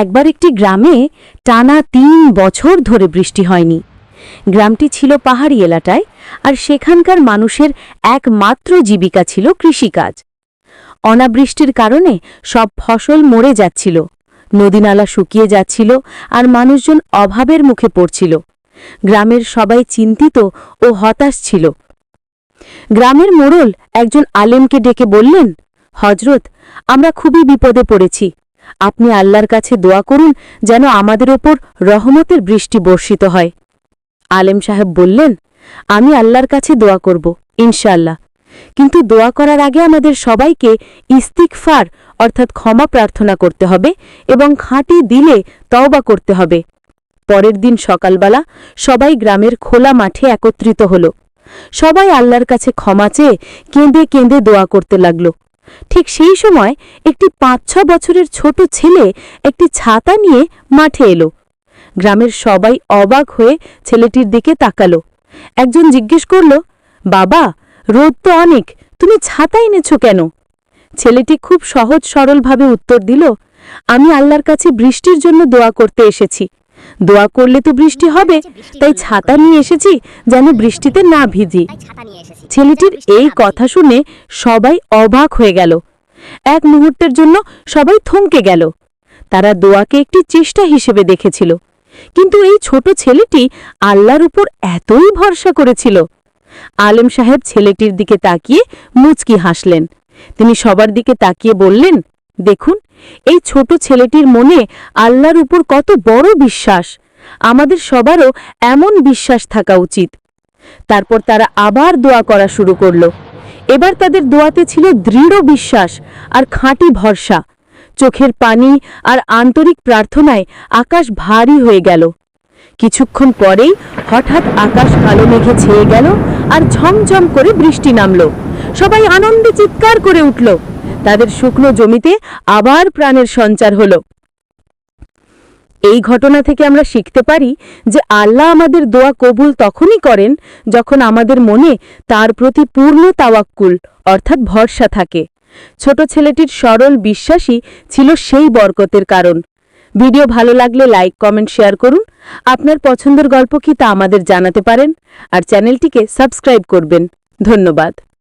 একবার একটি গ্রামে টানা তিন বছর ধরে বৃষ্টি হয়নি। গ্রামটি ছিল পাহাড়ি এলাকায় আর সেখানকার মানুষের একমাত্র জীবিকা ছিল কৃষিকাজ। অনাবৃষ্টির কারণে সব ফসল মরে যাচ্ছিল, নদীনালা শুকিয়ে যাচ্ছিল আর মানুষজন অভাবের মুখে পড়ছিল। গ্রামের সবাই চিন্তিত ও হতাশ ছিল। গ্রামের মোড়ল একজন আলেমকে ডেকে বললেন হজরত আমরা খুবই বিপদে পড়েছি। আপনি আল্লাহর কাছে দোয়া করুন যেন আমাদের ওপর রহমতের বৃষ্টি বর্ষিত হয়। আলেম সাহেব বললেন, আমি আল্লাহর কাছে দোয়া করব, ইনশাআল্লাহ। কিন্তু দোয়া করার আগে আমাদের সবাইকে ইস্তিকফার অর্থাৎ ক্ষমা প্রার্থনা করতে হবে এবং খাঁটি দিলে তওবা করতে হবে। পরের দিন সকালবেলা সবাই গ্রামের খোলা মাঠে একত্রিত হল। সবাই আল্লাহর কাছে ক্ষমা চেয়ে কেঁদে কেঁদে দোয়া করতে লাগল। ঠিক সেই সময় একটি পাঁচ ছ বছরের ছোট ছেলে একটি ছাতা নিয়ে মাঠে এলো। গ্রামের সবাই অবাক হয়ে ছেলেটির দিকে তাকালো। একজন জিজ্ঞেস করল, বাবা, রোদ তো অনেক, তুমি ছাতা এনেছ কেন? ছেলেটি খুব সহজ সরলভাবে উত্তর দিল, আমি আল্লাহর কাছে বৃষ্টির জন্য দোয়া করতে এসেছি। দোয়া করলে তো বৃষ্টি হবে, তাই ছাতা নিয়ে এসেছি যেন বৃষ্টিতে না ভিজি। ছেলেটির এই কথা শুনে সবাই অবাক হয়ে গেল। এক মুহূর্তের জন্য সবাই থমকে গেল। তারা দোয়াকে একটি চেষ্টা হিসেবে দেখেছিল। কিন্তু এই ছোট ছেলেটি আল্লাহর উপর এতই ভরসা করেছিল। আলেম সাহেব ছেলেটির দিকে তাকিয়ে মুচকি হাসলেন। তিনি সবার দিকে তাকিয়ে বললেন, দেখুন, এই ছোট ছেলেটির মনে আল্লাহর উপর কত বড় বিশ্বাস। আমাদের সবারও এমন বিশ্বাস থাকা উচিত। তারপর তারা আবার দোয়া করা শুরু করল। এবার তাদের দোয়াতে ছিল দৃঢ় বিশ্বাস আর খাঁটি ভরসা। চোখের পানি আর আন্তরিক প্রার্থনায় আকাশ ভারী হয়ে গেল। কিছুক্ষণ পরেই হঠাৎ আকাশ কালো মেঘে ছেয়ে গেল আর ঝমঝম করে বৃষ্টি নামল। সবাই আনন্দে চিৎকার করে উঠল। তাদের শুকনো জমিতে আবার প্রাণের সঞ্চার হলো। এই ঘটনা থেকে আমরা শিখতে পারি যে আল্লাহ আমাদের দোয়া কবুল তখনই করেন যখন আমাদের মনে তার প্রতি পূর্ণ তাওয়াক্কুল, অর্থাৎ ভরসা থাকে। ছোট ছেলেটির সরল বিশ্বাসই ছিল সেই বরকতের কারণ। ভিডিও ভালো লাগলে লাইক, কমেন্ট, শেয়ার করুন। আপনার পছন্দের গল্প কি তা আমাদের জানাতে পারেন। আর চ্যানেলটিকে সাবস্ক্রাইব করবেন। ধন্যবাদ।